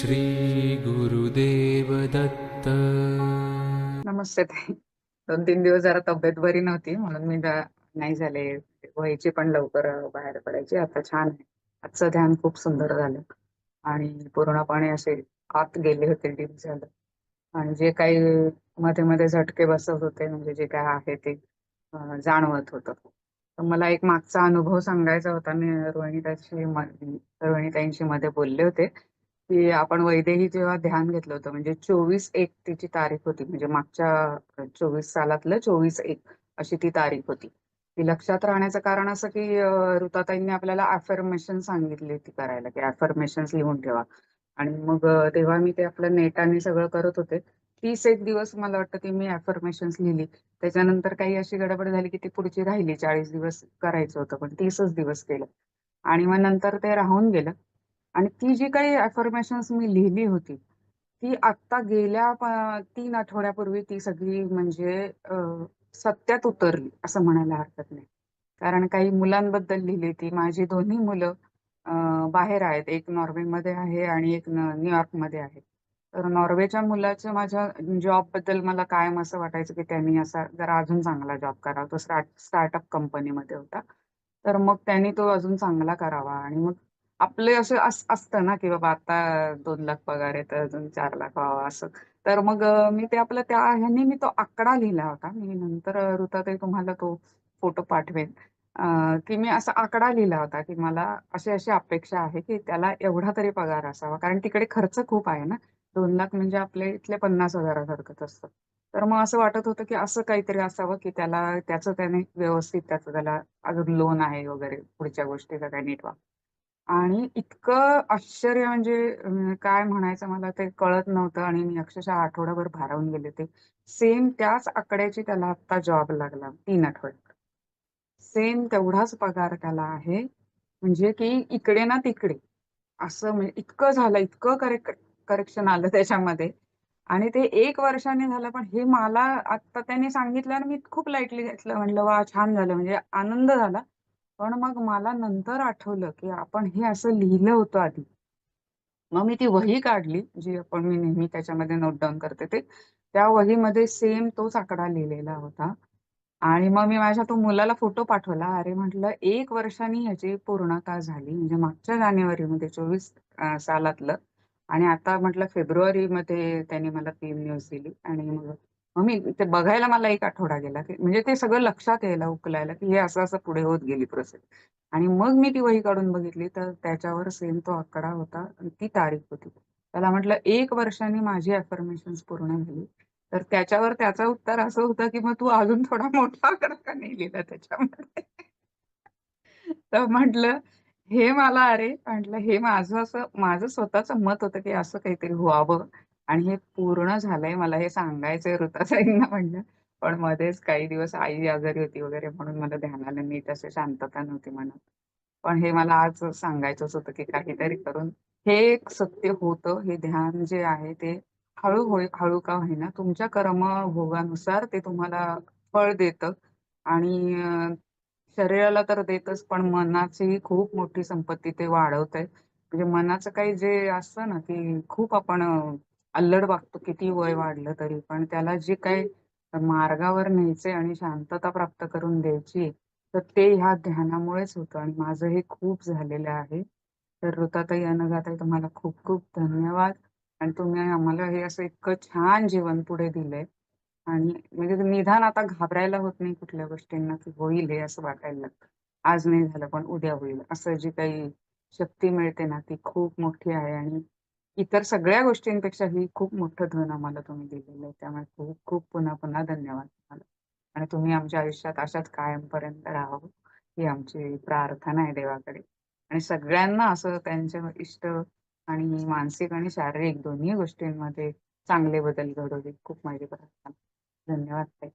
श्री गुरुदेव दत्त. नमस्ते ताई. दोन तीन दिवस जरा तब्येत बरी नव्हती म्हणून मी नाही झाले. व्हायची पण लवकर बाहेर पडायची आता छान आहे. आजचं ध्यान खूप सुंदर झालं. आणि पूर्णपणे असे आत गेले होते डीप झालं. आणि जे काही मध्ये मध्ये झटके बसत होते म्हणजे जे काय आहे ते जाणवत होतं. तर मला एक मागचा अनुभव सांगायचा होता. मी रोहिणीताशी रोहिणीताईंशी मध्ये बोलले होते. की आपण वैदेही जेव्हा ध्यान घेतलं होतं म्हणजे चोवीस एक तिची तारीख होती म्हणजे मागच्या चोवीस सालातलं चोवीस एक अशी ती तारीख होती. ती लक्षात राहण्याचं कारण असं की ऋताताईंनी आपल्याला अफर्मेशन सांगितली होती करायला की अफर्मेशन लिहून ठेवा. आणि मग तेव्हा मी ते आपलं नेटाने सगळं करत होते. तीस एक दिवस मला वाटतं की मी अफर्मेशन लिहिली. त्याच्यानंतर काही अशी गडबड झाली की ती पुढची राहिली. चाळीस दिवस करायचं होतं पण तीसच दिवस केलं. आणि मग नंतर ते राहून गेलं. आणि ती जी काही अफर्मेशन मी लिहिली होती ती आत्ता गेल्या तीन आठवड्यापूर्वी ती सगळी म्हणजे सत्यात उतरली असं म्हणायला हरकत नाही. कारण काही मुलांबद्दल लिहिली ती. माझी दोन्ही मुलं बाहेर आहेत. एक नॉर्वेमध्ये आहे आणि एक न्यूयॉर्कमध्ये आहे. तर नॉर्वेच्या मुलाचं माझ्या जॉबबद्दल मला कायम असं वाटायचं की त्यांनी असा जरा अजून चांगला जॉब करावा. तो स्टार्ट स्टार्टअप कंपनीमध्ये होता. तर मग त्यांनी तो अजून चांगला करावा. आणि मग आपले असं अस- असतं ना की बाबा आता दोन लाख पगार आहे तर अजून चार लाख व्हावा असं. तर मग मी ते आपलं त्या ह्यांनी मी तो आकडा लिहिला होता. मी नंतर अं, ऋताताई तुम्हाला तो फोटो पाठवेन. की मी असा आकडा लिहिला होता की मला अशी अशी अपेक्षा आहे की त्याला एवढा तरी पगार असावा. कारण तिकडे खर्च खूप आहे ना. दोन लाख म्हणजे आपले इथले पन्नास हजारासारखंच असतं. तर मग असं वाटत होतं की असं काहीतरी असावं की त्याला त्याचं त्याने व्यवस्थित त्याचं त्याला अजून लोन आहे वगैरे पुढच्या गोष्टीचा काही नीट वापर. आणि इतकं आश्चर्य म्हणजे अं, काय म्हणायचं मला ते कळत नव्हतं आणि मी अक्षरशः आठवडाभर भारावून गेले ते सेम त्याच आकड्याची त्याला आता जॉब लागला तीन आठवड्यात सेम तेवढाच पगार त्याला आहे म्हणजे की इकडे ना तिकडे. असं म्हणजे इतकं झालं इतकं करेक्ट करेक्शन आलं त्याच्यामध्ये. आणि ते एक वर्षाने झालं पण हे मला आता त्याने सांगितलं आणि मी खूप लाईटली घेतलं. म्हणलं वा छान झालं. म्हणजे आनंद झाला. पण मग मला नंतर आठवलं की आपण हे असं लिहिलं होतं आधी. मग मी ती वही काढली जी आपण मी नेहमी त्याच्यामध्ये नोट डाऊन करते ते. त्या वहीमध्ये सेम तोच आकडा लिहिलेला होता. आणि मग मी माझ्या तो मुलाला फोटो पाठवला. अरे म्हटलं एक वर्षांनी ह्याची पूर्णता झाली. म्हणजे मागच्या जानेवारीमध्ये चोवीस सालातलं. आणि आता म्हटलं फेब्रुवारीमध्ये त्यांनी मला तीन न्यूज दिली. आणि मग मग मी ते बघायला मला एक आठवडा गेला की म्हणजे ते सगळं लक्षात यायला उकलायला की हे असं असं पुढे होत गेली प्रोसेस आणि मग मी ती वही काढून बघितली तर त्याच्यावर सेम तो आकडा होता आणि ती तारीख होती. त्याला म्हटलं एक वर्षाने माझी अफर्मेशन पूर्ण झाली. तर त्याच्यावर त्याचं उत्तर असं होतं की मग तू अजून थोडा मोठा आकडा का नाही लिहिला त्याच्यामध्ये? तर म्हटलं हे मला अरे म्हटलं हे माझं असं माझं स्वतःचं मत होतं की असं काहीतरी व्हावं. आणि हे पूर्ण झालंय मला हे सांगायचंय ऋताताईंना म्हणलं पण मध्येच काही दिवस आई आजारी होती वगैरे म्हणून मला ध्यानाला नीट असं शांतता नव्हती म्हणत. पण हे मला आज सांगायचंच होतं की काहीतरी करून. हे एक सत्य होतं हे ध्यान जे आहे ते हळू होय हळू का होईना. तुमच्या कर्मभोगानुसार ते तुम्हाला फळ देतं. आणि शरीराला तर देतच पण मनाची खूप मोठी संपत्ती ते वाढवत आहे म्हणजे मनाचं काही जे असतं ना की खूप आपण अल्लड वागतो किती वय वाढलं तरी पण त्याला जे काही मार्गावर न्यायचे आणि शांतता प्राप्त करून द्यायची तर ते ह्या ध्यानामुळेच होतं. आणि माझं हे खूप झालेलं आहे. तर ऋताताई अनघाताई तुम्हाला खूप खूप धन्यवाद. आणि तुम्ही आम्हाला हे असं इतकं छान जीवन पुढे दिलंय. आणि म्हणजे निधान आता घाबरायला होत नाही कुठल्या गोष्टींना की होईल हे असं वाटायला लागतं. आज नाही झालं पण उद्या होईल. असं जी काही शक्ती मिळते ना ती खूप मोठी आहे. आणि इतर सगळ्या गोष्टींपेक्षा ही खूप मोठं धन आम्हाला तुम्ही दिलेलं आहे. त्यामुळे खूप खूप पुन्हा पुन्हा धन्यवाद तुम्हाला. आणि तुम्ही आमच्या आयुष्यात अशाच कायमपर्यंत राहावं ही आमची प्रार्थना आहे देवाकडे. आणि सगळ्यांना असं त्यांच्या इष्ट आणि मानसिक आणि शारीरिक दोन्ही गोष्टींमध्ये चांगले बदल घडवले. खूप माझी प्रार्थना धन्यवाद ताई.